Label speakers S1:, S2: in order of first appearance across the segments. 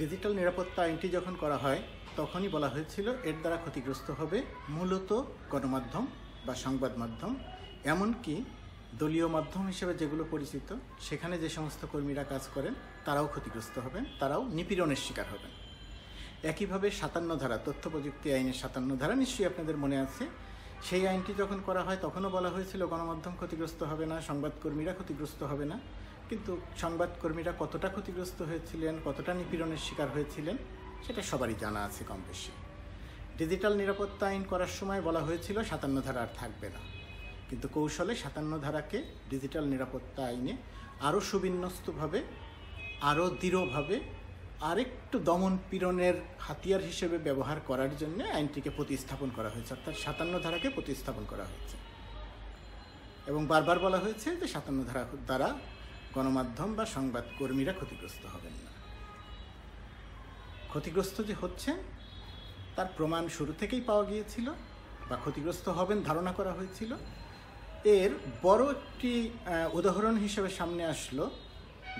S1: Digital নিরাপত্তা আইনটি যখন করা হয়, তখনই বলা হয়েছিল এর দ্বারা ক্ষতিগ্রস্ত হবে মূলত গণমাধ্যম বা সংবাদ মাধ্যম। এমনকি দলীয় মাধ্যম হিসেবে যেগুলো পরিচিত, সেখানে যে সমস্ত কর্মীরা কাজ করেন, তারাও ক্ষতিগ্রস্ত হবেন, তারাও নিপীড়নের শিকার হবেন। একইভাবে সাতান্ন ধারা, তথ্য প্রযুক্তি আইনের সাতান্ন ধারা নিশ্চয়ই আপনাদের মনে আছে। সেই আইনটি যখন করা হয়, তখনও বলা হয়েছিল গণমাধ্যম ক্ষতিগ্রস্ত হবে না, সংবাদকর্মীরা ক্ষতিগ্রস্ত হবে না। কিন্তু সংবাদকর্মীরা কতটা ক্ষতিগ্রস্ত হয়েছিলেন, কতটা নিপীড়নের শিকার হয়েছিলেন, সেটা সবারই জানা আছে কম বেশি। ডিজিটাল নিরাপত্তা আইন করার সময় বলা হয়েছিল সাতান্ন ধারা আর থাকবে না। কিন্তু কৌশলে সাতান্ন ধারাকে ডিজিটাল নিরাপত্তা আইনে আরও সুবিন্যস্তভাবে, আরও দৃঢ়ভাবে, আরেকটু দমন পীড়নের হাতিয়ার হিসেবে ব্যবহার করার জন্য আইনটিকে প্রতিস্থাপন করা হয়েছে, অর্থাৎ সাতান্ন ধারাকে প্রতিস্থাপন করা হয়েছে। এবং বারবার বলা হয়েছে যে সাতান্ন ধারা দ্বারা গণমাধ্যম বা সংবাদকর্মীরা ক্ষতিগ্রস্ত হবেন না। ক্ষতিগ্রস্ত যে হচ্ছে, তার প্রমাণ শুরু থেকেই পাওয়া গিয়েছিল বা ক্ষতিগ্রস্ত হবেন ধারণা করা হয়েছিল। এর বড় একটি উদাহরণ হিসেবে সামনে আসলো।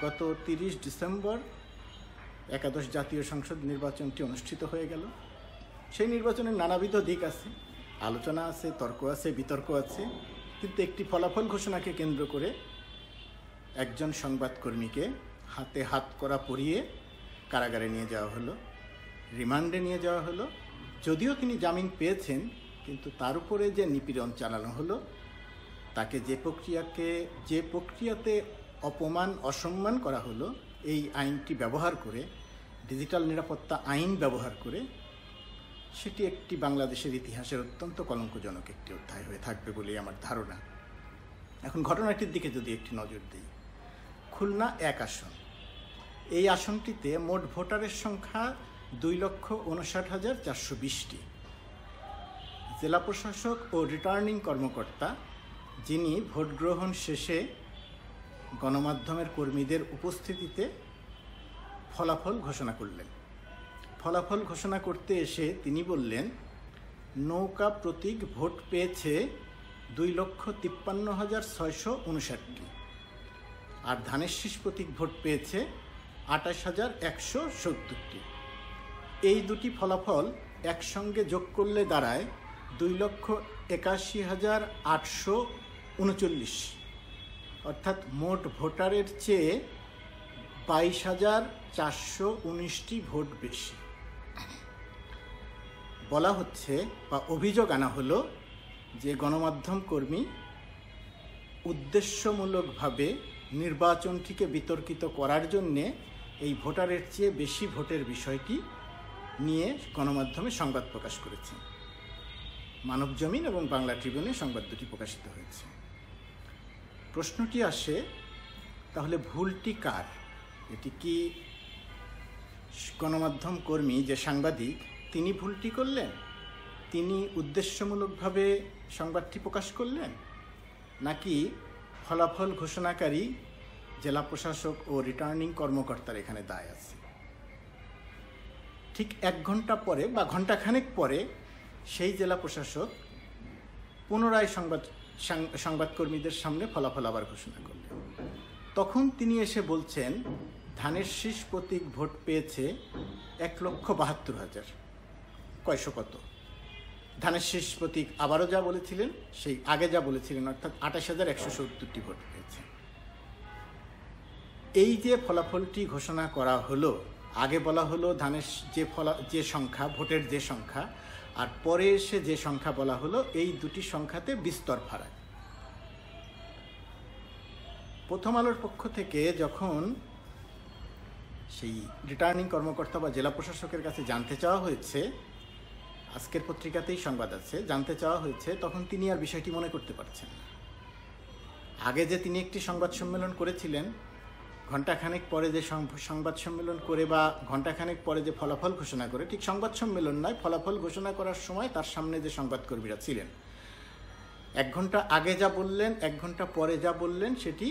S1: গত তিরিশ ডিসেম্বর একাদশ জাতীয় সংসদ নির্বাচনটি অনুষ্ঠিত হয়ে গেল। সেই নির্বাচনের নানাবিধ দিক আছে। আলোচনা আছে, তর্ক আছে, বিতর্ক আছে। কিন্তু একটি ফলাফল ঘোষণাকে কেন্দ্র করে একজন সংবাদকর্মীকে হাতে হাত করা পরিয়ে কারাগারে নিয়ে যাওয়া হলো, রিমান্ডে নিয়ে যাওয়া হলো। যদিও তিনি জামিন পেয়েছেন, কিন্তু তার উপরে যে নিপীড়ন চালানো হলো, তাকে যে প্রক্রিয়াকে, যে প্রক্রিয়াতে অপমান, অসম্মান করা হলো, এই আইনটি ব্যবহার করে, ডিজিটাল নিরাপত্তা আইন ব্যবহার করে, সেটি একটি বাংলাদেশের ইতিহাসের অত্যন্ত কলঙ্কজনক একটি অধ্যায় হয়ে থাকবে বলেই আমার ধারণা। এখন ঘটনাটির দিকে যদি একটি নজর দিই খুলনা এক আসন। এই আসনটিতে মোট ভোটারের সংখ্যা দুই লক্ষ উনষাট হাজার চারশো বিশটি। জেলা প্রশাসক ও রিটার্নিং কর্মকর্তা, যিনি ভোট গ্রহণ শেষে গণমাধ্যমের কর্মীদের উপস্থিতিতে ফলাফল ঘোষণা করলেন। ফলাফল ঘোষণা করতে এসে তিনি বললেন, নৌকা প্রতীক ভোট পেয়েছে দুই লক্ষ তিপ্পান্ন হাজার ছয়শো উনষাটটি। আর ধানের শীষ প্রতীক ভোট পেয়েছে আঠাশ হাজার একশো সত্তরটি। এই দুটি ফলাফল একসঙ্গে যোগ করলে দাঁড়ায় দুই লক্ষ একাশি হাজার আটশো উনচল্লিশ। অর্থাৎ মোট ভোটারের চেয়ে বাইশ হাজার চারশো উনিশটি ভোট বেশি। বলা হচ্ছে বা অভিযোগ আনা হলো যে গণমাধ্যম কর্মী উদ্দেশ্যমূলকভাবে নির্বাচনটিকে বিতর্কিত করার জন্যে এই ভোটারের চেয়ে বেশি ভোটের বিষয়টি নিয়ে গণমাধ্যমে সংবাদ প্রকাশ করেছে। মানব জমিন এবং বাংলা ট্রিবিউনে সংবাদ দুটি প্রকাশিত হয়েছে। প্রশ্নটি আসে, তাহলে ভুলটি কার? এটি কি গণমাধ্যম কর্মী, যে সাংবাদিক, তিনি ভুলটি করলেন? তিনি উদ্দেশ্যমূলকভাবে সংবাদটি প্রকাশ করলেন? নাকি ফলাফল ঘোষণাকারী জেলা প্রশাসক ও রিটার্নিং কর্মকর্তার এখানে দায় আছে। ঠিক এক ঘণ্টা পরে বা ঘন্টাখানেক পরে সেই জেলা প্রশাসক পুনরায় সংবাদ সংবাদকর্মীদের সামনে ফলাফল আবার ঘোষণা করলেন। তখন তিনি এসে বলছেন, ধানের শীষ প্রতীক ভোট পেয়েছে এক লক্ষ বাহাত্তর হাজার। কয়শো কত? ধানের শেষ প্রতীক আবারও যা বলেছিলেন, সেই আগে যা বলেছিলেন, অর্থাৎ আঠাশ হাজার একশো সত্তরটি ভোট পেয়েছে। এই যে ফলাফলটি ঘোষণা করা হলো, আগে বলা হলো ধানের যে ফলা, যে সংখ্যা, ভোটের যে সংখ্যা, আর পরে এসে যে সংখ্যা বলা হলো, এই দুটি সংখ্যাতে বিস্তর ফারাক। প্রথম আলোর পক্ষ থেকে যখন সেই রিটার্নিং কর্মকর্তা বা জেলা প্রশাসকের কাছে জানতে চাওয়া হয়েছে আজকের পত্রিকাতেই সংবাদ আছে। জানতে চাওয়া হয়েছে, তখন তিনি আর বিষয়টি মনে করতে পারছেন না। আগে যে তিনি একটি সংবাদ সম্মেলন করেছিলেন, ঘণ্টাখানেক পরে যে সংবাদ সম্মেলন করে বা ঘণ্টাখানেক পরে যে ফলাফল ঘোষণা করে, ঠিক সংবাদ সম্মেলন নয়, ফলাফল ঘোষণা করার সময় তার সামনে যে সংবাদকর্মীরা ছিলেন। এক ঘণ্টা আগে যা বললেন, এক ঘণ্টা পরে যা বললেন, সেটি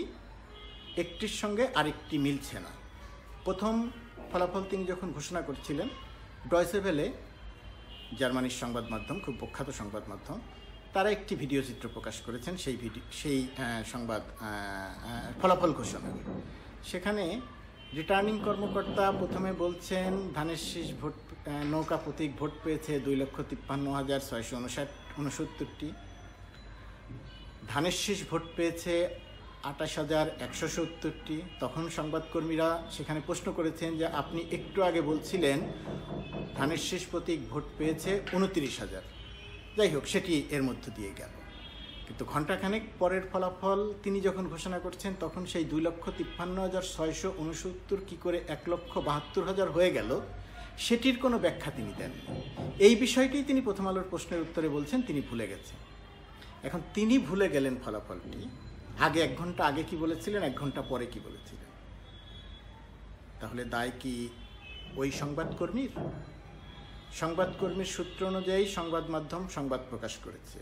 S1: একটির সঙ্গে আরেকটি মিলছে না। প্রথম ফলাফল তিনি যখন ঘোষণা করছিলেন, ডয়সে ভেলে জার্মানির সংবাদ মাধ্যম, খুব প্রখ্যাত সংবাদ মাধ্যম। তারা একটি ভিডিও চিত্র প্রকাশ করেছেন, সেই ভিডিও সেই সংবাদ ফলাফল ঘোষণা। সেখানে রিটার্নিং কর্মকর্তা প্রথমে বলছেন, ধানের শীষ ভোট নৌকা প্রতীক ভোট পেয়েছে দুই লক্ষ তিপ্পান্ন হাজার ছয়শো উনষাট, উনসত্তরটি। ধানের শীষ ভোট পেয়েছে আঠাশ হাজার একশো সত্তরটি। তখন সংবাদকর্মীরা সেখানে প্রশ্ন করেছেন যে আপনি একটু আগে বলছিলেন, ধানের শেষ প্রতীক ভোট পেয়েছে উনত্রিশ হাজার। যাই হোক, সেটি এর মধ্য দিয়ে গেল। কিন্তু ঘণ্টাখানেক পরের ফলাফল তিনি যখন ঘোষণা করছেন, তখন সেই দুই লক্ষ তিপ্পান্ন হাজার ছয়শো উনসত্তর কী করে এক লক্ষ বাহাত্তর হাজার হয়ে গেল, সেটির কোনো ব্যাখ্যা তিনি দেন এই বিষয়টি তিনি প্রথম আলোর প্রশ্নের উত্তরে বলছেন, তিনি ভুলে গেছেন। এখন তিনি ভুলে গেলেন ফলাফলটি। আগে এক ঘণ্টা আগে কি বলেছিলেন, এক ঘণ্টা পরে কি বলেছিলেন? তাহলে দায় কি ওই সংবাদকর্মীর সংবাদকর্মীর সূত্র অনুযায়ী সংবাদ মাধ্যম সংবাদ প্রকাশ করেছে।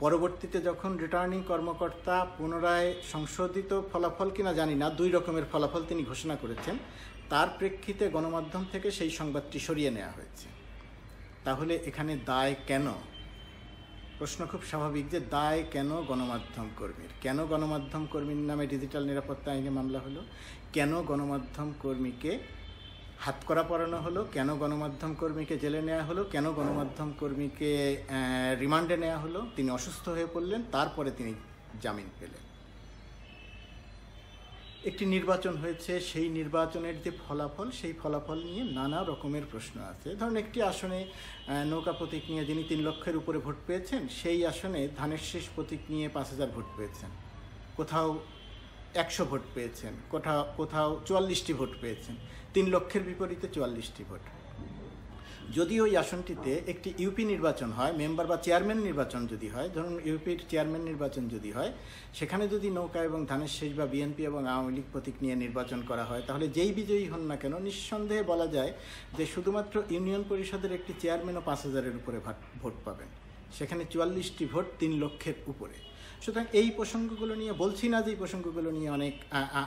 S1: পরবর্তীতে যখন রিটার্নিং কর্মকর্তা পুনরায় সংশোধিত ফলাফল কিনা জানি না, দুই রকমের ফলাফল তিনি ঘোষণা করেছেন, তার প্রেক্ষিতে গণমাধ্যম থেকে সেই সংবাদটি সরিয়ে নেওয়া হয়েছে। তাহলে এখানে দায় কেন? প্রশ্ন খুব স্বাভাবিক যে দায় কেন গণমাধ্যম কর্মীর? কেন গণমাধ্যম কর্মীর নামে ডিজিটাল নিরাপত্তা আইনে মামলা হলো? কেন গণমাধ্যম কর্মীকে হাত করা পরানো হলো? কেন গণমাধ্যম কর্মীকে জেলে নেওয়া হলো? কেন গণমাধ্যম কর্মীকে রিমান্ডে নেওয়া হলো? তিনি অসুস্থ হয়ে পড়লেন, তারপরে তিনি জামিন পেলেন। একটি নির্বাচন হয়েছে, সেই নির্বাচনের যে ফলাফল, সেই ফলাফল নিয়ে নানা রকমের প্রশ্ন আছে। ধরুন, একটি আসনে নৌকা প্রতীক নিয়ে যিনি তিন লক্ষের উপরে ভোট পেয়েছেন, সেই আসনে ধানের শেষ প্রতীক নিয়ে পাঁচ হাজার ভোট পেয়েছেন। কোথাও একশো ভোট পেয়েছেন, কোথাও কোথাও চুয়াল্লিশটি ভোট পেয়েছেন, তিন লক্ষের বিপরীতে চুয়াল্লিশটি ভোট। যদি ওই আসনটিতে একটি ইউপি নির্বাচন হয়, মেম্বার বা চেয়ারম্যান নির্বাচন যদি হয়, ধরুন ইউপির চেয়ারম্যান নির্বাচন যদি হয়, সেখানে যদি নৌকা এবং ধানের শেষ বা বিএনপি এবং আওয়ামী লীগ প্রতীক নিয়ে নির্বাচন করা হয়, তাহলে যেই বিজয়ী হন না কেন, নিঃসন্দেহে বলা যায় যে শুধুমাত্র ইউনিয়ন পরিষদের একটি চেয়ারম্যানও পাঁচ হাজারের উপরে ভাট- পাবেন। সেখানে চুয়াল্লিশটি ভোট তিন লক্ষের উপরে। সুতরাং এই প্রসঙ্গগুলো নিয়ে, বলছি না যে এই প্রসঙ্গগুলো নিয়ে অনেক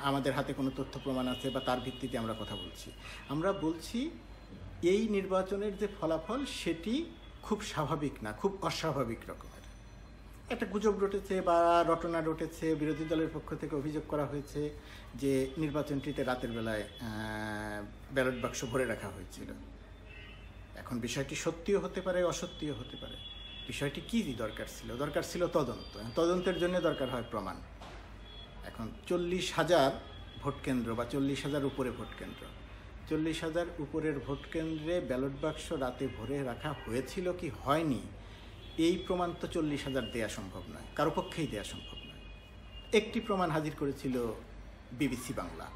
S1: আমাদের হাতে কোনো তথ্য প্রমাণ আছে বা তার ভিত্তিতে আমরা কথা বলছি। আমরা বলছি এই নির্বাচনের যে ফলাফল, সেটি খুব স্বাভাবিক না, খুব অস্বাভাবিক রকমের। একটা গুজব রটেছে বা রটনা রটেছে, বিরোধী দলের পক্ষ থেকে অভিযোগ করা হয়েছে যে নির্বাচনটিতে রাতের বেলায় ব্যালট বাক্স ভরে রাখা হয়েছিল। এখন বিষয়টি সত্যিও হতে পারে, অসত্যিও হতে পারে। বিষয়টি কী দরকার ছিল? দরকার ছিল তদন্ত। তদন্তের জন্য দরকার হয় প্রমাণ। এখন চল্লিশ হাজার ভোট কেন্দ্র বা চল্লিশ হাজার উপরে ভোট কেন্দ্র চল্লিশ হাজার উপরের ভোট কেন্দ্রে ব্যালট বাক্স রাতে ভরে রাখা হয়েছিল কি হয়নি, এই প্রমাণ তো চল্লিশ হাজার দেওয়া সম্ভব নয়, কারও পক্ষেই দেওয়া সম্ভব নয়। একটি প্রমাণ হাজির করেছিল বিবিসি বাংলা।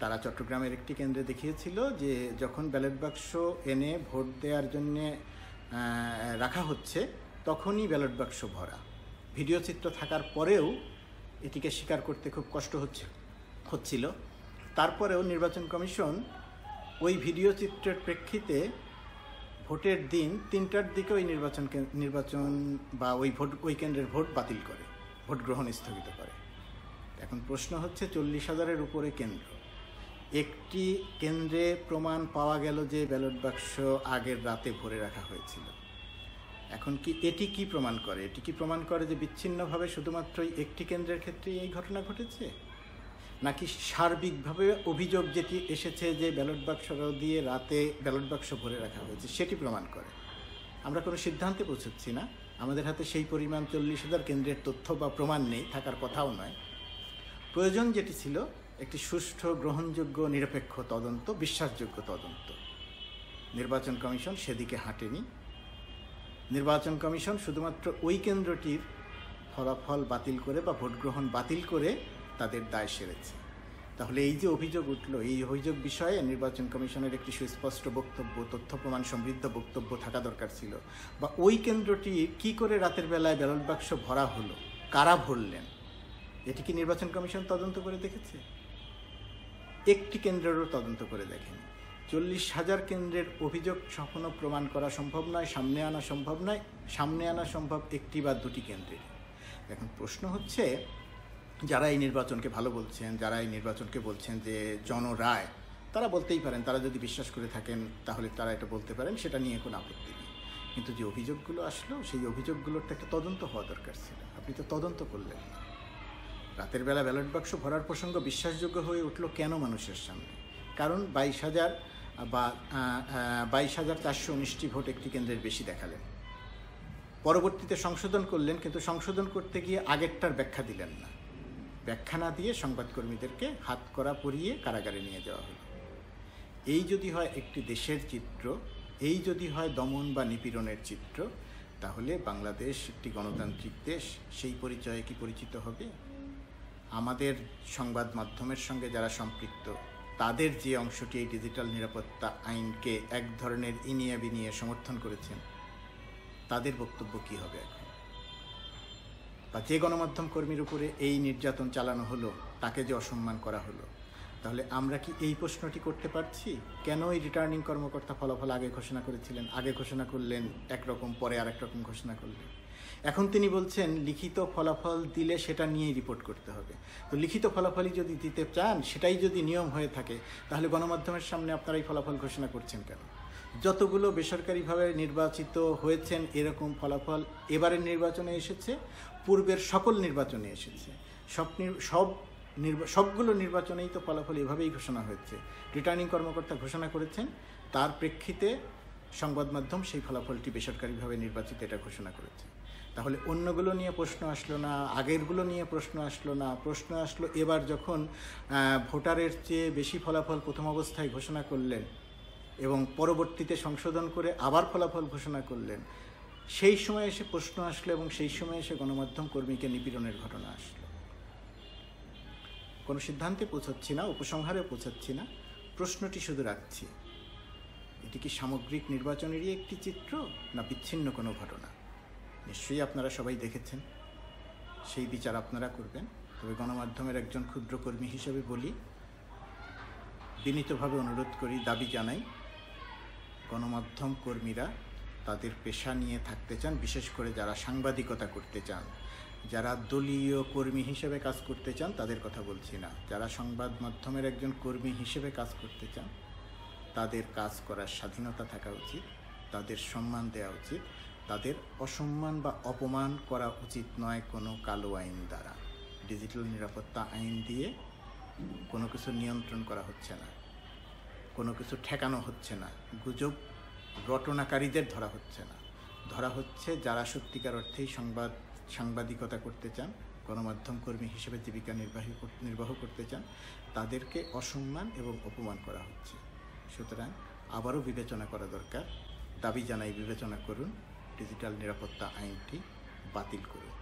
S1: তারা চট্টগ্রামের একটি কেন্দ্রে দেখিয়েছিল যে যখন ব্যালট বাক্স এনে ভোট দেওয়ার জন্যে রাখা হচ্ছে, তখনই ব্যালট বাক্স ভরা। ভিডিও চিত্র থাকার পরেও এটিকে স্বীকার করতে খুব কষ্ট হচ্ছে হচ্ছিল। তারপরেও নির্বাচন কমিশন ওই ভিডিও চিত্রের প্রেক্ষিতে ভোটের দিন তিনটার দিকে ওই নির্বাচন নির্বাচন বা ওই ভোট, ওই কেন্দ্রের ভোট বাতিল করে, ভোট গ্রহণ স্থগিত করে। এখন প্রশ্ন হচ্ছে চল্লিশ হাজারের উপরে কেন্দ্র। একটি কেন্দ্রে প্রমাণ পাওয়া গেল যে ব্যালট বাক্স আগের রাতে ভরে রাখা হয়েছিল। এখন কি এটি কি প্রমাণ করে? এটি কি প্রমাণ করে যে বিচ্ছিন্নভাবে শুধুমাত্রই একটি কেন্দ্রের ক্ষেত্রেই এই ঘটনা ঘটেছে? নাকি সার্বিকভাবে অভিযোগ যেটি এসেছে যে ব্যালট বাক্স দিয়ে রাতে ব্যালট বাক্স ভরে রাখা হয়েছে, সেটি প্রমাণ করে। আমরা কোনো সিদ্ধান্তে পৌঁছচ্ছি না। আমাদের হাতে সেই পরিমাণ চল্লিশ হাজার কেন্দ্রের তথ্য বা প্রমাণ নেই, থাকার কথাও নয়। প্রয়োজন যেটি ছিল, একটি সুষ্ঠু, গ্রহণযোগ্য, নিরপেক্ষ তদন্ত, বিশ্বাসযোগ্য তদন্ত। নির্বাচন কমিশন সেদিকে হাঁটেনি। নির্বাচন কমিশন শুধুমাত্র ওই কেন্দ্রটির ফলাফল বাতিল করে বা ভোট গ্রহণ বাতিল করে তাদের দায় সেরেছে। তাহলে এই যে অভিযোগ উঠল, এই অভিযোগ বিষয়ে নির্বাচন কমিশনের একটি সুস্পষ্ট বক্তব্য, তথ্য প্রমাণ সমৃদ্ধ বক্তব্য থাকা দরকার ছিল। বা ওই কেন্দ্রটি কি করে রাতের বেলায় ব্যালট বাক্স ভরা হলো? কারা ভরলেন? এটি কি নির্বাচন কমিশন তদন্ত করে দেখেছে? একটি কেন্দ্রেরও তদন্ত করে দেখেনি। চল্লিশ হাজার কেন্দ্রের অভিযোগ কখনো প্রমাণ করা সম্ভব নয়, সামনে আনা সম্ভব নয়, সামনে আনা সম্ভব একটি বা দুটি কেন্দ্রের এখন প্রশ্ন হচ্ছে যারা এই নির্বাচনকে ভালো বলছেন, যারা এই নির্বাচনকে বলছেন যে জন রায় তারা বলতেই পারেন, তারা যদি বিশ্বাস করে থাকেন, তাহলে তারা এটা বলতে পারেন, সেটা নিয়ে কোনো আপত্তি নেই। কিন্তু যে অভিযোগগুলো আসলো, সেই অভিযোগগুলোর তো একটা তদন্ত হওয়া দরকার ছিল। আপনি তো তদন্ত করলেন না। রাতের বেলা ব্যালট বাক্স ভরার প্রসঙ্গ বিশ্বাসযোগ্য হয়ে উঠল কেন মানুষের সামনে? কারণ বাইশ হাজার, বা বাইশ হাজার চারশো উনিশটি ভোট একটি কেন্দ্রের বেশি দেখালেন। পরবর্তীতে সংশোধন করলেন, কিন্তু সংশোধন করতে গিয়ে আগেরটার ব্যাখ্যা দিলেন না। ব্যাখ্যা না দিয়ে সংবাদকর্মীদেরকে হাত করা পরিয়ে কারাগারে নিয়ে যাওয়া হলো। এই যদি হয় একটি দেশের চিত্র, এই যদি হয় দমন বা নিপীড়নের চিত্র, তাহলে বাংলাদেশ একটি গণতান্ত্রিক দেশ, সেই পরিচয়ে কি পরিচিত হবে? আমাদের সংবাদ মাধ্যমের সঙ্গে যারা সম্পৃক্ত, তাদের যে অংশটি এই ডিজিটাল নিরাপত্তা আইনকে এক ধরনের ইনিয়ে বিনিয়ে সমর্থন করেছেন, তাদের বক্তব্য কি হবে এখন? বা যে গণমাধ্যম কর্মীর উপরে এই নির্যাতন চালানো হলো, তাকে যে অসম্মান করা হলো, তাহলে আমরা কি এই প্রশ্নটি করতে পারছি? কেন এই রিটার্নিং কর্মকর্তা ফলাফল আগে ঘোষণা করেছিলেন? আগে ঘোষণা করলেন, একরকম পরে আরেক রকম ঘোষণা করলেন। এখন তিনি বলছেন, লিখিত ফলাফল দিলে সেটা নিয়েই রিপোর্ট করতে হবে। তো লিখিত ফলাফলই যদি দিতে চান, সেটাই যদি নিয়ম হয়ে থাকে, তাহলে গণমাধ্যমের সামনে আপনারা এই ফলাফল ঘোষণা করছেন কেন? যতগুলো বেসরকারিভাবে নির্বাচিত হয়েছেন, এরকম ফলাফল এবারের নির্বাচনে এসেছে। পূর্বের সকল নির্বাচনে এসেছে। সব সব সবগুলো নির্বাচনেই তো ফলাফল এভাবেই ঘোষণা হয়েছে। রিটার্নিং কর্মকর্তা ঘোষণা করেছেন, তার প্রেক্ষিতে সংবাদ মাধ্যম সেই ফলাফলটি বেসরকারিভাবে নির্বাচিত এটা ঘোষণা করেছে। তাহলে অন্যগুলো নিয়ে প্রশ্ন আসলো না, আগেরগুলো নিয়ে প্রশ্ন আসলো না, প্রশ্ন আসলো এবার যখন ভোটারের চেয়ে বেশি ফলাফল প্রথম অবস্থায় ঘোষণা করলেন এবং পরবর্তীতে সংশোধন করে আবার ফলাফল ঘোষণা করলেন সেই সময় এসে প্রশ্ন আসলো এবং সেই সময় এসে গণমাধ্যম কর্মীকে নিপীড়নের ঘটনা আসলো। কোনো সিদ্ধান্তে পৌঁছাচ্ছি না, উপসংহারে পৌঁছাচ্ছি না, প্রশ্নটি শুধু রাখছি। এটি কি সামগ্রিক নির্বাচনেরই একটি চিত্র না বিচ্ছিন্ন কোনো ঘটনা? নিশ্চয়ই আপনারা সবাই দেখেছেন। সেই বিচার আপনারা করবেন। তবে গণমাধ্যমের একজন ক্ষুদ্র কর্মী হিসেবে বলি, বিনীতভাবে অনুরোধ করি, দাবি জানাই, গণমাধ্যম কর্মীরা তাদের পেশা নিয়ে থাকতে চান, বিশেষ করে যারা সাংবাদিকতা করতে চান। যারা দলীয় কর্মী হিসেবে কাজ করতে চান, তাদের কথা বলছি না। যারা সংবাদ মাধ্যমের একজন কর্মী হিসেবে কাজ করতে চান, তাদের কাজ করার স্বাধীনতা থাকা উচিত, তাদের সম্মান দেওয়া উচিত, তাদের অসম্মান বা অপমান করা উচিত নয় কোনো কালো আইন দ্বারা। ডিজিটাল নিরাপত্তা আইন দিয়ে কোনো কিছু নিয়ন্ত্রণ করা হচ্ছে না, কোনো কিছু ঠেকানো হচ্ছে না। গুজব রটনাকারীদের ধরা হচ্ছে না। ধরা হচ্ছে যারা সত্যিকার অর্থেই সংবাদ, সাংবাদিকতা করতে চান, গণমাধ্যম কর্মী হিসেবে জীবিকা নির্বাহী নির্বাহ করতে চান, তাদেরকে অসম্মান এবং অপমান করা হচ্ছে। সুতরাং আবারও বিবেচনা করা দরকার। দাবি জানাই বিবেচনা করুন। ডিজিটাল নিরাপত্তা আইনটি বাতিল করুন।